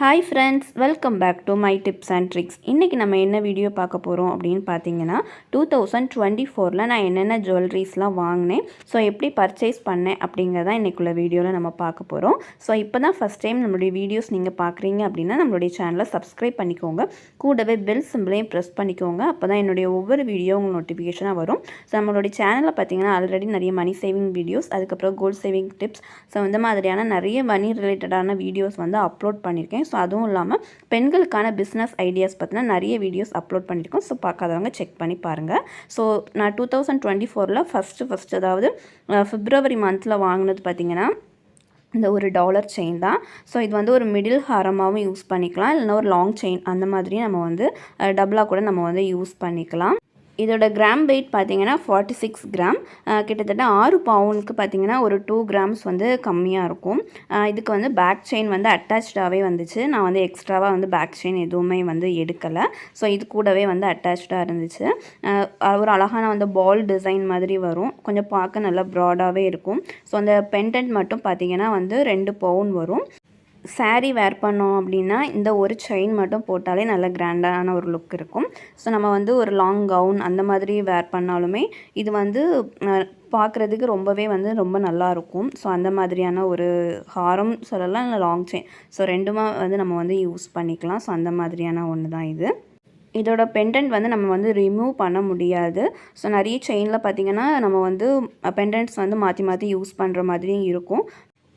Hi friends welcome back to my tips and tricks இன்றைக்கி நம்ம என்ன வீடியோ பார்க்க போகிறோம் அப்படின்னு பார்த்தீங்கன்னா டூ தௌசண்ட் டுவெண்ட்டி ஃபோரில் நான் என்னென்ன ஜுவல்லரிஸ்லாம் வாங்கினேன் ஸோ எப்படி பர்ச்சேஸ் பண்ணேன் அப்படிங்கிறதா இன்றைக்குள்ள வீடியோவில் நம்ம பார்க்க போகிறோம் ஸோ இப்போ தான் ஃபஸ்ட் டைம் நம்மளுடைய வீடியோஸ் நீங்கள் பார்க்குறீங்க அப்படின்னா நம்மளுடைய சேனலை சப்ஸ்கிரைப் பண்ணிக்கோங்க. கூடவே பெல் சிம்பிளையும் ப்ரெஸ் பண்ணிக்கோங்க. அப்போ தான் என்னுடைய ஒவ்வொரு வீடியோ உங்களுக்கு நோட்டிஃபிகேஷனாக வரும். ஸோ நம்மளுடைய சேனலில் பார்த்தீங்கன்னா ஆல்ரெடி நிறைய மணி சேவிங் வீடியோஸ் அதுக்கப்புறம் கோல்ட் சேவிங் டிப்ஸ் ஸோ இந்த மாதிரியான நிறைய மணி ரிலேட்டடான வீடியோஸ் வந்து அப்லோட் பண்ணியிருக்கேன். ஸோ அதுவும் இல்லாமல் பெண்களுக்கான பிஸ்னஸ் ஐடியாஸ் பற்றின நிறைய வீடியோஸ் அப்லோட் பண்ணியிருக்கோம் ஸோ பார்க்காதவங்க செக் பண்ணி பாருங்கள் ஸோ நான் டூ தௌசண்ட் டுவெண்ட்டி ஃபோரில் ஃபஸ்ட்டு ஃபஸ்ட் அதாவது ஃபிப்ரவரி மந்தில் வாங்கினது பார்த்தீங்கன்னா இந்த ஒரு டாலர் செயின் தான். ஸோ இது வந்து ஒரு மிடில் ஹாரமாகவும் யூஸ் பண்ணிக்கலாம். இல்லைனா ஒரு லாங் செயின் அந்த மாதிரியும் நம்ம வந்து டபுளாக கூட நம்ம வந்து யூஸ் பண்ணிக்கலாம். இதோட கிராம் வெயிட் பார்த்தீங்கன்னா ஃபார்ட்டி சிக்ஸ் கிராம் கிட்டத்தட்ட ஆறு பவுனுக்கு பார்த்தீங்கன்னா ஒரு டூ கிராம்ஸ் வந்து கம்மியாக இருக்கும். இதுக்கு வந்து பேக் செயின் வந்து அட்டாச்சாகவே வந்துச்சு. நான் வந்து எக்ஸ்ட்ராவாக வந்து பேக் செயின் எதுவுமே வந்து எடுக்கலை. ஸோ இது கூடவே வந்து அட்டாச்சாக இருந்துச்சு. ஒரு அழகான வந்து பால் டிசைன் மாதிரி வரும். கொஞ்சம் பார்க்க நல்லா ப்ராடாகவே இருக்கும். ஸோ அந்த பெண்டன்ட் மட்டும் பார்த்தீங்கன்னா வந்து ரெண்டு பவுன் வரும். சாரீ வேர் பண்ணோம் அப்படின்னா இந்த ஒரு செயின் மட்டும் போட்டாலே நல்ல கிராண்டான ஒரு லுக் இருக்கும். ஸோ நம்ம வந்து ஒரு லாங் கவுன் அந்த மாதிரி வேர் பண்ணாலுமே இது வந்து பார்க்குறதுக்கு ரொம்பவே வந்து ரொம்ப நல்லாயிருக்கும் ஸோ அந்த மாதிரியான ஒரு ஹாரம் சொல்லலாம் இல்லை லாங் செயின் ஸோ ரெண்டுமா வந்து நம்ம வந்து யூஸ் பண்ணிக்கலாம். ஸோ அந்த மாதிரியான ஒன்று தான் இது. இதோட பெண்டன்ட் வந்து நம்ம வந்து ரிமூவ் பண்ண முடியாது. ஸோ நிறைய செயினில் பார்த்திங்கன்னா நம்ம வந்து பெண்டன்ட்ஸ் வந்து மாற்றி மாற்றி யூஸ் பண்ணுற மாதிரியும் இருக்கும்.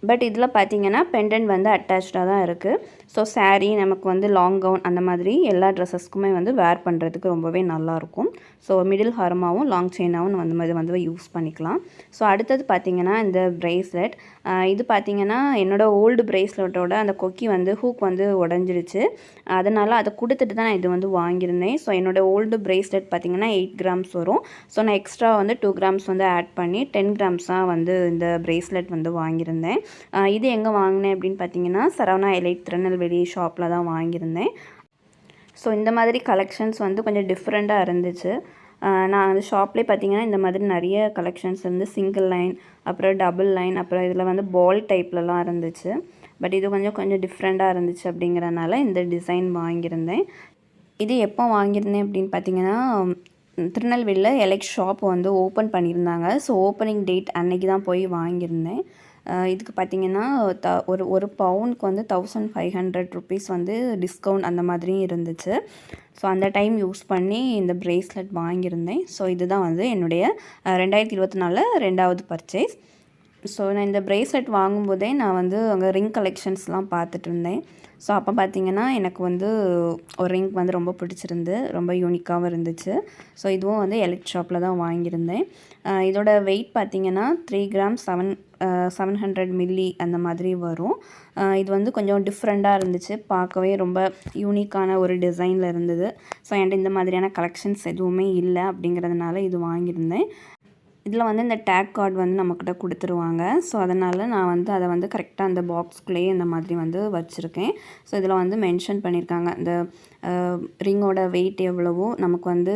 பட் இதில் பார்த்தீங்கன்னா பெண்டன்ட் வந்து அட்டாச்சாக தான் இருக்குது ஸோ சாரீ நமக்கு வந்து லாங் கவுன் அந்த மாதிரி எல்லா ட்ரெஸ்ஸஸ்க்குமே வந்து வேர் பண்ணுறதுக்கு ரொம்பவே நல்லாயிருக்கும் ஸோ மிடில் ஹாரமாகவும் லாங் செயினாகவும் அந்த மாதிரி வந்து யூஸ் பண்ணிக்கலாம். ஸோ அடுத்தது பார்த்திங்கன்னா இந்த ப்ரேஸ்லெட் இது பார்த்திங்கன்னா என்னோடய ஓல்டு ப்ரேஸ்லெட்டோட அந்த கொக்கி வந்து ஹூக் வந்து உடஞ்சிடுச்சு அதனால் அதை கொடுத்துட்டு தான் நான் இது வந்து வாங்கியிருந்தேன். ஸோ என்னோடய ஓல்டு ப்ரேஸ்லெட் பார்த்திங்கன்னா எயிட் கிராம்ஸ் வரும். ஸோ நான் எக்ஸ்ட்ரா வந்து டூ கிராம்ஸ் வந்து ஆட் பண்ணி டென் கிராம்ஸாக வந்து இந்த ப்ரேஸ்லெட் வந்து வாங்கியிருந்தேன். இது எங்கே வாங்கினேன் அப்படின்னு பார்த்தீங்கன்னா சரவணா எலைட் திருநெல்வேலி ஷாப்பில் தான் வாங்கியிருந்தேன். ஸோ இந்த மாதிரி கலெக்ஷன்ஸ் வந்து கொஞ்சம் டிஃப்ரெண்ட்டாக இருந்துச்சு. நான் அந்த ஷாப்லேயே பார்த்தீங்கன்னா இந்த மாதிரி நிறைய கலெக்ஷன்ஸ் இருந்து சிங்கிள் லைன் அப்புறம் டபுள் லைன் அப்புறம் இதில் வந்து பால் டைப்லலாம் இருந்துச்சு. பட் இது கொஞ்சம் கொஞ்சம் டிஃப்ரெண்ட்டாக இருந்துச்சு அப்படிங்கிறனால இந்த டிசைன் வாங்கியிருந்தேன். இது எப்போ வாங்கியிருந்தேன் அப்படின்னு பார்த்தீங்கன்னா திருநெல்வேலியில் எலெக்ட் ஷாப் வந்து ஓப்பன் பண்ணியிருந்தாங்க. ஸோ ஓப்பனிங் டேட் அன்னைக்கு தான் போய் வாங்கியிருந்தேன். இதுக்கு பார்த்திங்கன்னா த ஒரு ஒரு பவுனுக்கு வந்து தௌசண்ட் ஃபைவ் ஹண்ட்ரட் ருபீஸ் வந்து டிஸ்கவுண்ட் அந்த மாதிரியும் இருந்துச்சு. ஸோ அந்த டைம் யூஸ் பண்ணி இந்த ப்ரேஸ்லெட் வாங்கியிருந்தேன். ஸோ இதுதான் வந்து என்னுடைய ரெண்டாயிரத்தி இருபத்தி நாலில் ரெண்டாவது பர்ச்சேஸ் ஸோ நான் இந்த ப்ரேஸ்லெட் வாங்கும்போதே நான் வந்து அங்கே ரிங் கலெக்ஷன்ஸ்லாம் பார்த்துட்டு இருந்தேன் ஸோ அப்போ பார்த்தீங்கன்னா எனக்கு வந்து ஒரு ரிங் வந்து ரொம்ப பிடிச்சிருந்து ரொம்ப யூனிக்காகவும் இருந்துச்சு. ஸோ இதுவும் வந்து எலக்ட் ஷாப்பில் தான் வாங்கியிருந்தேன். இதோட வெயிட் பார்த்திங்கன்னா three gram seven seven hundred milli அந்த மாதிரி வரும். இது வந்து கொஞ்சம் டிஃப்ரெண்ட்டாக இருந்துச்சு. பார்க்கவே ரொம்ப யூனிக்கான ஒரு டிசைனில் இருந்தது. ஸோ என்கிட்ட இந்த மாதிரியான கலெக்ஷன்ஸ் எதுவுமே இல்லை அப்படிங்கிறதுனால இது வாங்கியிருந்தேன். இதில் வந்து இந்த டேக் கார்டு வந்து நம்மக்கிட்ட கொடுத்துருவாங்க. ஸோ அதனால் நான் வந்து அதை வந்து கரெக்டாக அந்த பாக்ஸ்குள்ளேயே இந்த மாதிரி வந்து வச்சுருக்கேன். ஸோ இதில் வந்து மென்ஷன் பண்ணியிருக்காங்க. இந்த ரிங்கோட வெயிட் எவ்வளவோ நமக்கு வந்து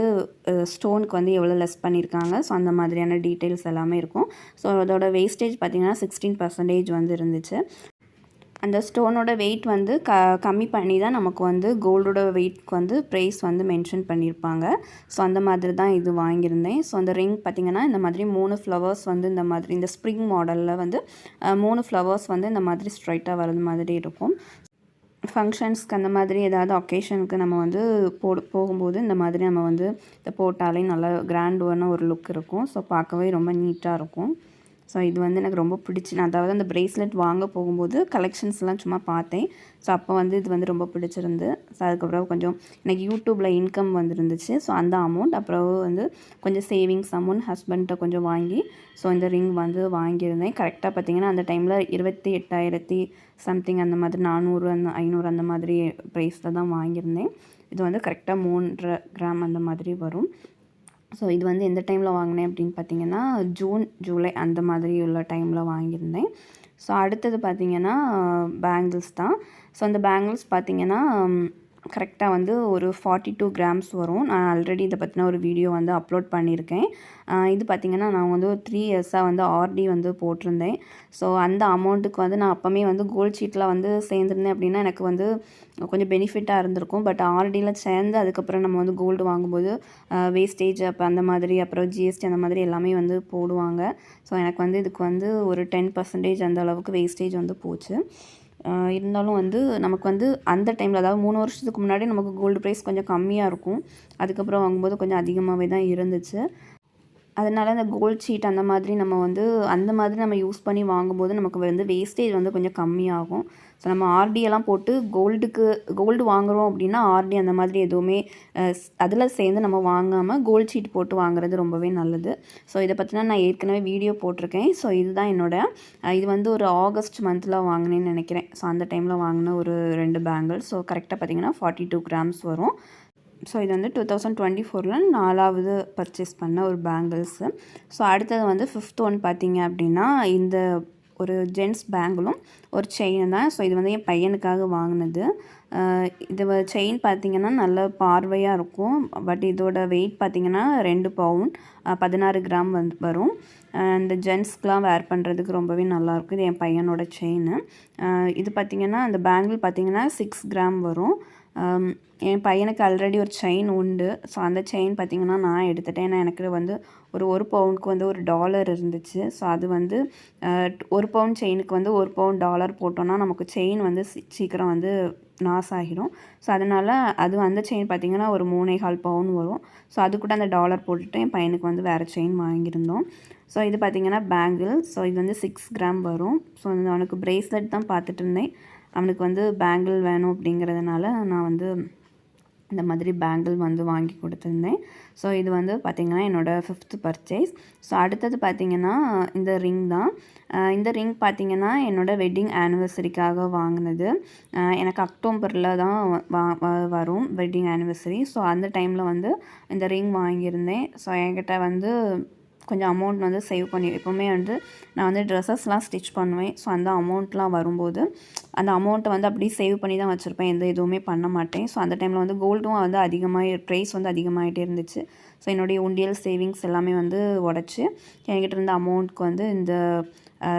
ஸ்டோனுக்கு வந்து எவ்வளோ லெஸ் பண்ணியிருக்காங்க. ஸோ அந்த மாதிரியான டீட்டெயில்ஸ் எல்லாமே இருக்கும். ஸோ அதோட வேஸ்டேஜ் பார்த்திங்கன்னா சிக்ஸ்டீன் பர்சன்டேஜ் வந்து இருந்துச்சு. அந்த ஸ்டோனோட வெயிட் வந்து க கம்மி பண்ணி தான் நமக்கு வந்து கோல்டோட வெயிட்க்கு வந்து ப்ரைஸ் வந்து மென்ஷன் பண்ணியிருப்பாங்க ஸோ அந்த மாதிரி தான் இது வாங்கியிருந்தேன். ஸோ அந்த ரிங் பார்த்திங்கன்னா இந்த மாதிரி மூணு ஃப்ளவர்ஸ் வந்து இந்த மாதிரி இந்த ஸ்ப்ரிங் மாடலில் வந்து மூணு ஃப்ளவர்ஸ் வந்து இந்த மாதிரி ஸ்ட்ரைட்டாக வர்றது மாதிரி இருக்கும். ஃபங்க்ஷன்ஸ்க்கு அந்த மாதிரி ஏதாவது ஒகேஷனுக்கு நம்ம வந்து போ போகும்போது இந்த மாதிரி நம்ம வந்து இதை போட்டாலே நல்லா கிராண்டுவான ஒரு லுக் இருக்கும். ஸோ பார்க்கவே ரொம்ப நீட்டாக இருக்கும். ஸோ இது வந்து எனக்கு ரொம்ப பிடிச்சி நான் அதாவது அந்த ப்ரேஸ்லெட் வாங்க போகும்போது கலெக்ஷன்ஸ்லாம் சும்மா பார்த்தேன். ஸோ அப்போ வந்து இது வந்து ரொம்ப பிடிச்சிருந்து ஸோ அதுக்கப்புறம் கொஞ்சம் எனக்கு யூடியூப்பில் இன்கம் வந்துருந்துச்சு. ஸோ அந்த அமௌண்ட் அப்புறம் வந்து கொஞ்சம் சேவிங்ஸ் அமௌண்ட் ஹஸ்பண்ட்டை கொஞ்சம் வாங்கி ஸோ இந்த ரிங் வந்து வாங்கியிருந்தேன். கரெக்டாக பார்த்தீங்கன்னா அந்த டைமில் இருபத்தி எட்டாயிரத்தி சம்திங் அந்த மாதிரி நானூறு அந்த ஐநூறு அந்த மாதிரி ப்ரைஸில் தான் வாங்கியிருந்தேன். இது வந்து கரெக்டாக மூன்றரை கிராம் அந்த மாதிரி வரும். ஸோ இது வந்து எந்த டைமில் வாங்கினேன் அப்படின்னு பார்த்தீங்கன்னா ஜூன் ஜூலை அந்த மாதிரி உள்ள டைமில் வாங்கியிருந்தேன். ஸோ அடுத்தது பார்த்திங்கன்னா பேங்கிள்ஸ் தான். ஸோ அந்த பேங்கிள்ஸ் பார்த்திங்கன்னா கரெக்டாக வந்து ஒரு ஃபார்ட்டி டூ கிராம்ஸ் வரும். நான் ஆல்ரெடி இதை பற்றின ஒரு வீடியோ வந்து அப்லோட் பண்ணியிருக்கேன். இது பார்த்திங்கன்னா நான் வந்து ஒரு த்ரீ இயர்ஸாக வந்து ஆர்டி வந்து போட்டிருந்தேன். ஸோ அந்த அமௌண்ட்டுக்கு வந்து நான் அப்போமே வந்து கோல்ட் ஷீட்டில் வந்து சேர்ந்துருந்தேன் அப்படின்னா எனக்கு வந்து கொஞ்சம் பெனிஃபிட்டாக இருந்திருக்கும். பட் ஆர்டியில் சேர்ந்து அதுக்கப்புறம் நம்ம வந்து கோல்டு வாங்கும்போது வேஸ்டேஜ் அப்போ அந்த மாதிரி அப்புறம் ஜிஎஸ்டி அந்த மாதிரி எல்லாமே வந்து போடுவாங்க. ஸோ எனக்கு வந்து இதுக்கு வந்து ஒரு டென் பர்சன்டேஜ் அந்த அளவுக்கு வேஸ்டேஜ் வந்து போச்சு. இருந்தாலும் வந்து நமக்கு வந்து அந்த டைமில் அதாவது மூணு வருஷத்துக்கு முன்னாடி நமக்கு கோல்டு ப்ரைஸ் கொஞ்சம் கம்மியாக இருக்கும். அதுக்கப்புறம் வாங்கும்போது கொஞ்சம் அதிகமாகவே தான் இருந்துச்சு. அதனால் அந்த கோல்ட் ஷீட் அந்த மாதிரி நம்ம வந்து அந்த மாதிரி நம்ம யூஸ் பண்ணி வாங்கும்போது நமக்கு வந்து வேஸ்டேஜ் வந்து கொஞ்சம் கம்மியாகும். ஸோ நம்ம ஆர்டியெல்லாம் போட்டு கோல்டுக்கு கோல்டு வாங்குறோம் அப்படின்னா ஆர்டி அந்த மாதிரி எதுவுமே அதில் சேர்ந்து நம்ம வாங்காமல் கோல்ட் ஷீட் போட்டு வாங்குறது ரொம்பவே நல்லது. ஸோ இதை பற்றினா நான் ஏற்கனவே வீடியோ போட்டிருக்கேன். ஸோ இதுதான் என்னோட இது வந்து ஒரு ஆகஸ்ட் மந்தில் வாங்கினேன்னு நினைக்கிறேன். ஸோ அந்த டைமில் வாங்கின ஒரு ரெண்டு பேங்கிள் ஸோ கரெக்டாக பார்த்தீங்கன்னா ஃபார்ட்டி டூ கிராம்ஸ் வரும். ஸோ இது வந்து டூ தௌசண்ட் டுவெண்ட்டி ஃபோரில் நாலாவது பர்ச்சேஸ் பண்ண ஒரு பேங்கிள்ஸு ஸோ அடுத்தது வந்து ஃபிஃப்த் ஒன் பார்த்தீங்க அப்படின்னா இந்த ஒரு ஜென்ஸ் பேங்கிளும் ஒரு செயின் தான். ஸோ இது வந்து என் பையனுக்காக வாங்கினது. இது செயின் பார்த்தீங்கன்னா நல்ல பார்வையாக இருக்கும். பட் இதோட வெயிட் பார்த்தீங்கன்னா ரெண்டு பவுன் பதினாறு கிராம் வந்து வரும். இந்த ஜென்ஸ்க்கெலாம் வேர் பண்ணுறதுக்கு ரொம்பவே நல்லாயிருக்கும் இது என் பையனோட செயின் இது பார்த்திங்கன்னா அந்த பேங்கிள் பார்த்தீங்கன்னா சிக்ஸ் கிராம் வரும். என் பையனுக்கு ஆல்ரெடி ஒரு செயின் உண்டு. ஸோ அந்த செயின் பார்த்திங்கன்னா நான் எடுத்துட்டேன். ஏன்னா எனக்கு வந்து ஒரு ஒரு பவுனுக்கு வந்து ஒரு டாலர் இருந்துச்சு. ஸோ அது வந்து ஒரு பவுன் செயினுக்கு வந்து ஒரு பவுன் டாலர் போட்டோன்னா நமக்கு செயின் வந்து சீக்கிரம் வந்து நாஸ் ஆகிடும் ஸோ அதனால் அது அந்த செயின் பார்த்திங்கன்னா ஒரு மூணே கால் பவுன் வரும். ஸோ அது கூட அந்த டாலர் போட்டுட்டு என் பையனுக்கு வந்து வேறு செயின் வாங்கியிருந்தோம். ஸோ இது பார்த்திங்கன்னா பேங்கிள் ஸோ இது வந்து சிக்ஸ் கிராம் வரும். ஸோ அவனுக்கு ப்ரேஸ்லெட் தான் பார்த்துட்டு இருந்தேன். அவனுக்கு வந்து பேங்கிள் வேணும் அப்படிங்கிறதுனால நான் வந்து இந்த மாதிரி பேங்கிள் வந்து வாங்கி கொடுத்துருந்தேன். ஸோ இது வந்து பார்த்திங்கன்னா என்னோடய ஃபிஃப்த்து பர்ச்சேஸ் ஸோ அடுத்தது பார்த்திங்கன்னா இந்த ரிங் தான். இந்த ரிங் பார்த்திங்கன்னா என்னோடய வெட்டிங் ஆனிவர்சரிக்காக வாங்கினது. எனக்கு அக்டோபரில் தான் வா வரும் வெட்டிங் ஆனிவர்சரி ஸோ அந்த டைமில் வந்து இந்த ரிங் வாங்கியிருந்தேன். ஸோ என்கிட்ட வந்து கொஞ்சம் அமௌண்ட் வந்து சேவ் பண்ணி எப்போவுமே வந்து நான் வந்து ட்ரெஸ்ஸஸ்லாம் ஸ்டிச் பண்ணுவேன். ஸோ அந்த அமௌண்ட்லாம் வரும்போது அந்த அமௌண்ட்டை வந்து அப்படியே சேவ் பண்ணி தான் வச்சுருப்பேன். எந்த இதுவுமே பண்ண மாட்டேன். ஸோ அந்த டைமில் வந்து கோல்டும் வந்து அதிகமாக ப்ரைஸ் வந்து அதிகமாகிட்டே இருந்துச்சு. ஸோ என்னுடைய உண்டியல் சேவிங்ஸ் எல்லாமே வந்து உடச்சி என்கிட்ட இருந்த அமௌண்ட்க்கு வந்து இந்த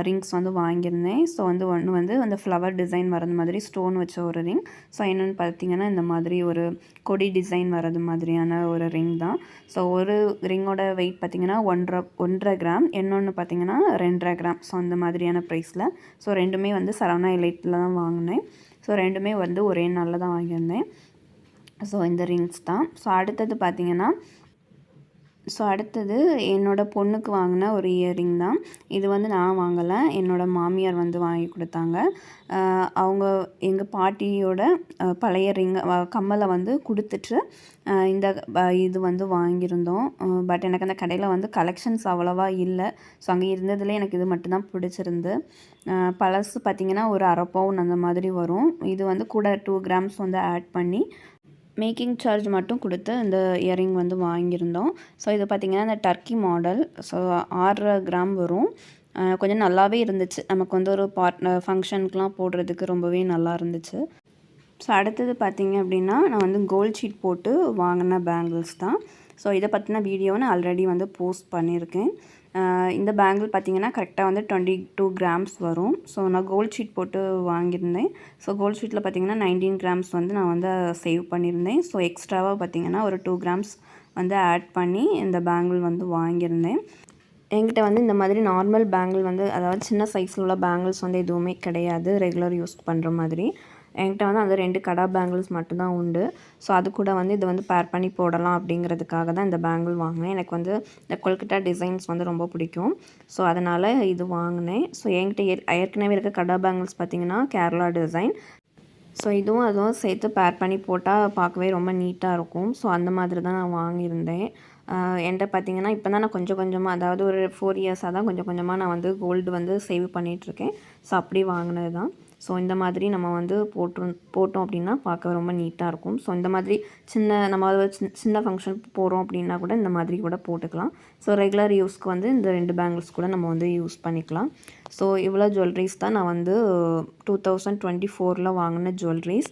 ரிங்ஸ் வந்து வாங்கியிருந்தேன். ஸோ வந்து ஒன்று வந்து அந்த ஃப்ளவர் டிசைன் வரது மாதிரி ஸ்டோன் வச்ச ஒரு ரிங் ஸோ என்னென்னு பார்த்தீங்கன்னா இந்த மாதிரி ஒரு கொடி டிசைன் வரது மாதிரியான ஒரு ரிங் தான். ஸோ ஒரு ரிங்கோட வெயிட் பார்த்தீங்கன்னா ஒன்றரை ஒன்றரை கிராம் இன்னொன்று பார்த்தீங்கன்னா ரெண்டரை கிராம் ஸோ அந்த மாதிரியான ப்ரைஸில் ஸோ ரெண்டுமே வந்து சரவணா எலைட்டில் தான் வாங்கினேன். ஸோ ரெண்டுமே வந்து ஒரே நாளில் தான் வாங்கியிருந்தேன். ஸோ இந்த ரிங்ஸ் தான். ஸோ அடுத்தது பார்த்திங்கன்னா ஸோ அடுத்தது என்னோடய பொண்ணுக்கு வாங்கின ஒரு இயரிங் தான். இது வந்து நான் வாங்கலை. என்னோடய மாமியார் வந்து வாங்கி கொடுத்தாங்க. அவங்க எங்கள் பாட்டியோட பழைய ரிங் கம்மலை வந்து கொடுத்துட்டு இந்த இது வந்து வாங்கியிருந்தோம். பட் எனக்கு அந்த கடையில் வந்து கலெக்ஷன்ஸ் அவ்வளோவா இல்லை. ஸோ அங்கே இருந்ததுலேயே எனக்கு இது மட்டும்தான் பிடிச்சிருந்து. பழசு பார்த்திங்கன்னா ஒரு அரை பவுன் அந்த மாதிரி வரும். இது வந்து கூட டூ கிராம்ஸ் வந்து ஆட் பண்ணி மேக்கிங் சார்ஜ் மட்டும் கொடுத்து இந்த இயரிங் வந்து வாங்கியிருந்தோம். ஸோ இது பார்த்திங்கன்னா இந்த டர்க்கி மாடல் ஸோ ஆறரை கிராம் வரும். கொஞ்சம் நல்லாவே இருந்துச்சு. நமக்கு வந்து ஒரு பார்ட் ஃபங்க்ஷனுக்குலாம் போடுறதுக்கு ரொம்பவே நல்லா இருந்துச்சு. ஸோ அடுத்தது பார்த்திங்க அப்படின்னா நான் வந்து கோல்ட் ஷீட் போட்டு வாங்கின பேங்கிள்ஸ் தான். ஸோ இதை பற்றின வீடியோ நான் ஆல்ரெடி வந்து போஸ்ட் பண்ணியிருக்கேன். இந்த பேங்கிள் பார்த்தீங்கன்னா கரெக்டாக வந்து டுவெண்ட்டி டூ கிராம்ஸ் வரும். ஸோ நான் கோல்ட் ஷீட் போட்டு வாங்கியிருந்தேன். ஸோ கோல்ட் ஷீட்டில் பார்த்திங்கன்னா நைன்டீன் கிராம்ஸ் வந்து நான் வந்து சேவ் பண்ணியிருந்தேன். ஸோ எக்ஸ்ட்ராவாக பார்த்தீங்கன்னா ஒரு டூ கிராம்ஸ் வந்து ஆட் பண்ணி இந்த பேங்கிள் வந்து வாங்கியிருந்தேன். என்கிட்ட வந்து இந்த மாதிரி நார்மல் பேங்கிள் வந்து அதாவது சின்ன சைஸில் உள்ள பேங்கிள்ஸ் வந்து எதுவுமே கிடையாது. ரெகுலர் யூஸ் பண்ணுற மாதிரி. என்கிட்ட வந்து அந்த ரெண்டு கடா பேங்கிள்ஸ் மட்டும்தான் உண்டு. ஸோ அது கூட வந்து இதை வந்து பேர் பண்ணி போடலாம் அப்படிங்கிறதுக்காக தான் இந்த பேங்கிள் வாங்கினேன். எனக்கு வந்து இந்த கொல்கட்டா டிசைன்ஸ் வந்து ரொம்ப பிடிக்கும். ஸோ அதனால் இது வாங்கினேன். ஸோ என்கிட்ட ஏற்கனவே இருக்க கடா பேங்கிள்ஸ் பார்த்திங்கன்னா கேரளா டிசைன் ஸோ இதுவும் அதுவும் சேர்த்து பேர் பண்ணி போட்டால் பார்க்கவே ரொம்ப நீட்டாக இருக்கும். ஸோ அந்த மாதிரி தான் நான் வாங்கியிருந்தேன். என்கிட்ட பார்த்தீங்கன்னா இப்போ தான் நான் கொஞ்சம் கொஞ்சமாக அதாவது ஒரு ஃபோர் இயர்ஸாக தான் கொஞ்சம் கொஞ்சமாக நான் வந்து கோல்டு வந்து சேவ் பண்ணிகிட்ருக்கேன் ஸோ அப்படி வாங்கினது தான் ஸோ இந்த மாதிரி நம்ம வந்து போட்டு போட்டோம் அப்படின்னா பார்க்க ரொம்ப நீட்டாக இருக்கும். ஸோ இந்த மாதிரி சின்ன நம்ம சின்ன சின்ன ஃபங்க்ஷன் போகிறோம் அப்படின்னா கூட இந்த மாதிரி கூட போட்டுக்கலாம். ஸோ ரெகுலர் யூஸ்க்கு வந்து இந்த ரெண்டு பேங்கிள்ஸ் கூட நம்ம வந்து யூஸ் பண்ணிக்கலாம். ஸோ இவ்வளோ ஜுவல்லரிஸ் தான் நான் வந்து டூ தௌசண்ட் டுவெண்ட்டி ஃபோரில் வாங்கின ஜுவல்லரிஸ்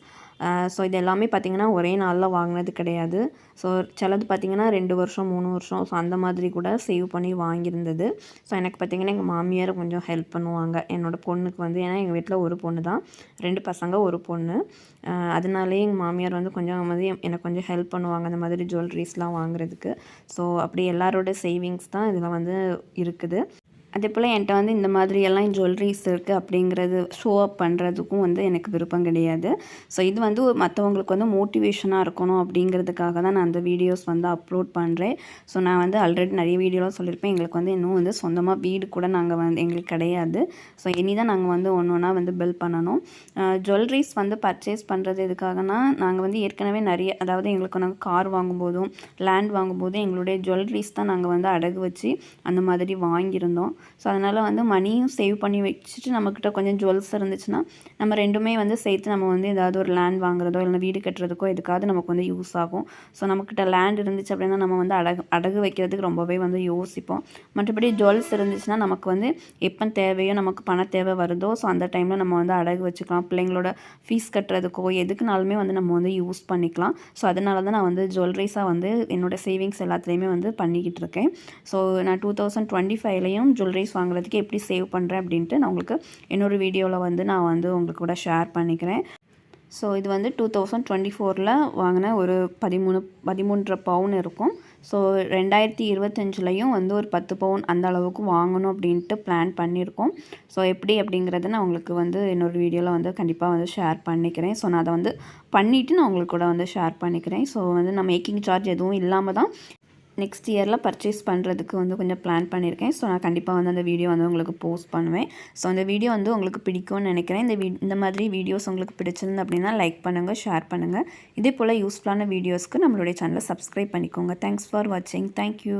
ஸோ இது எல்லாமே பார்த்திங்கன்னா ஒரே நாளில் வாங்கினது கிடையாது. ஸோ சிலது பார்த்திங்கன்னா ரெண்டு வருஷம் மூணு வருஷம். ஸோ அந்த மாதிரி கூட சேவ் பண்ணி வாங்கியிருந்தது. ஸோ எனக்கு பார்த்திங்கன்னா எங்கள் மாமியார் கொஞ்சம் ஹெல்ப் பண்ணுவாங்க. என்னோடய பொண்ணுக்கு வந்து ஏன்னா எங்கள் வீட்டில் ஒரு பொண்ணு தான் ரெண்டு பசங்க ஒரு பொண்ணு. அதனாலே அதனாலேயே எங்கள் மாமியார் வந்து கொஞ்சம் வந்து எனக்கு கொஞ்சம் ஹெல்ப் பண்ணுவாங்க அந்த மாதிரி ஜுவல்லரிஸ்லாம் வாங்குறதுக்கு. ஸோ அப்படி எல்லாரோட சேவிங்ஸ் தான் இதில் வந்து இருக்குது. அதே போல் என்கிட்ட வந்து இந்த மாதிரியெல்லாம் ஜுவல்லரிஸ் இருக்குது அப்படிங்கிறது ஷோ அப் பண்ணுறதுக்கும் வந்து எனக்கு விருப்பம் கிடையாது. ஸோ இது வந்து மற்றவங்களுக்கு வந்து மோட்டிவேஷனாக இருக்கணும் அப்படிங்கிறதுக்காக தான் நான் அந்த வீடியோஸ் வந்து அப்லோட் பண்ணுறேன் ஸோ நான் வந்து ஆல்ரெடி நிறைய வீடியோலாம் சொல்லியிருப்பேன் எங்களுக்கு வந்து இன்னும் வந்து சொந்தமாக வீடு கூட நாங்கள் வந்து எங்களுக்கு கிடையாது. ஸோ இனி தான் நாங்கள் வந்து ஒன்று ஒன்றா வந்து பில் பண்ணணும். ஜுவல்லரிஸ் வந்து பர்ச்சேஸ் பண்ணுறது எதுக்காகனா நாங்கள் வந்து ஏற்கனவே நிறைய அதாவது எங்களுக்கு நாங்கள் கார் வாங்கும்போதும் லேண்ட் வாங்கும்போதும் எங்களுடைய ஜுவல்லரிஸ் தான் நாங்கள் வந்து அடகு வச்சு அந்த மாதிரி வாங்கியிருந்தோம். ஸோ அதனால் வந்து மணியும் சேவ் பண்ணி வச்சுட்டு நம்மக்கிட்ட கொஞ்சம் ஜுவல்ஸ் இருந்துச்சுன்னா நம்ம ரெண்டுமே வந்து சேர்த்து நம்ம வந்து ஏதாவது ஒரு லேண்ட் வாங்குறதோ இல்லை வீடு கட்டுறதுக்கோ எதுக்காவது நமக்கு வந்து யூஸ் ஆகும். ஸோ நம்மக்கிட்ட லேண்ட் இருந்துச்சு அப்படின்னா நம்ம வந்து அடகு அடகு வைக்கிறதுக்கு ரொம்பவே வந்து யோசிப்போம். மற்றபடி ஜுவல்ஸ் இருந்துச்சுன்னா நமக்கு வந்து எப்போ தேவையோ நமக்கு பண தேவை வருதோ ஸோ அந்த டைமில் நம்ம வந்து அடகு வச்சுக்கலாம். பிள்ளைங்களோட ஃபீஸ் கட்டுறதுக்கோ எதுக்குனாலுமே வந்து நம்ம வந்து யூஸ் பண்ணிக்கலாம். ஸோ அதனால தான் நான் வந்து ஜுவல்லரிஸாக வந்து என்னோடய சேவிங்ஸ் எல்லாத்துலேயுமே வந்து பண்ணிக்கிட்டு இருக்கேன். ஸோ நான் டூ தௌசண்ட் டுவெண்ட்டி ஃபைவ்லையும் ஜுவல்லரிஸ் வாங்குறதுக்கு எப்படி சேவ் பண்ணுறேன் அப்படின்ட்டு நான் உங்களுக்கு இன்னொரு வீடியோவில் வந்து நான் வந்து உங்களுக்கு கூட ஷேர் பண்ணிக்கிறேன். ஸோ இது வந்து டூ தௌசண்ட் டுவெண்ட்டி ஃபோரில் வாங்கின ஒரு பதிமூணு பதிமூன்றரை பவுன் இருக்கும். ஸோ ரெண்டாயிரத்தி இருபத்தஞ்சிலையும் வந்து ஒரு பத்து பவுன் அந்த அளவுக்கு வாங்கணும் அப்படின்ட்டு பிளான் பண்ணியிருக்கோம். ஸோ எப்படி அப்படிங்கிறத நான் உங்களுக்கு வந்து இன்னொரு வீடியோவில் வந்து கண்டிப்பாக வந்து ஷேர் பண்ணிக்கிறேன். ஸோ நான் அதை வந்து பண்ணிவிட்டு நான் உங்களுக்கு கூட வந்து ஷேர் பண்ணிக்கிறேன். ஸோ வந்து நான் மேக்கிங் சார்ஜ் எதுவும் இல்லாமல் தான் நெக்ஸ்ட் இயரில் பர்ச்சேஸ் பண்ணுறதுக்கு வந்து கொஞ்சம் பிளான் பண்ணியிருக்கேன் ஸோ நான் கண்டிப்பாக வந்து அந்த வீடியோ வந்து உங்களுக்கு போஸ்ட் பண்ணுவேன். ஸோ அந்த வீடியோ வந்து உங்களுக்கு பிடிக்கும்னு நினைக்கிறேன். இந்த வீ இந்த மாதிரி வீடியோஸ் உங்களுக்கு பிடிச்சிருந்து அப்படின்னா லைக் பண்ணுங்கள் ஷேர் பண்ணுங்கள் இதே போல் யூஸ்ஃபுல்லான வீடியோஸ்க்கு நம்மளுடைய சேனலை சப்ஸ்கிரைப் பண்ணிக்கோங்க. தேங்க்ஸ் ஃபார் வாட்சிங் தேங்க்யூ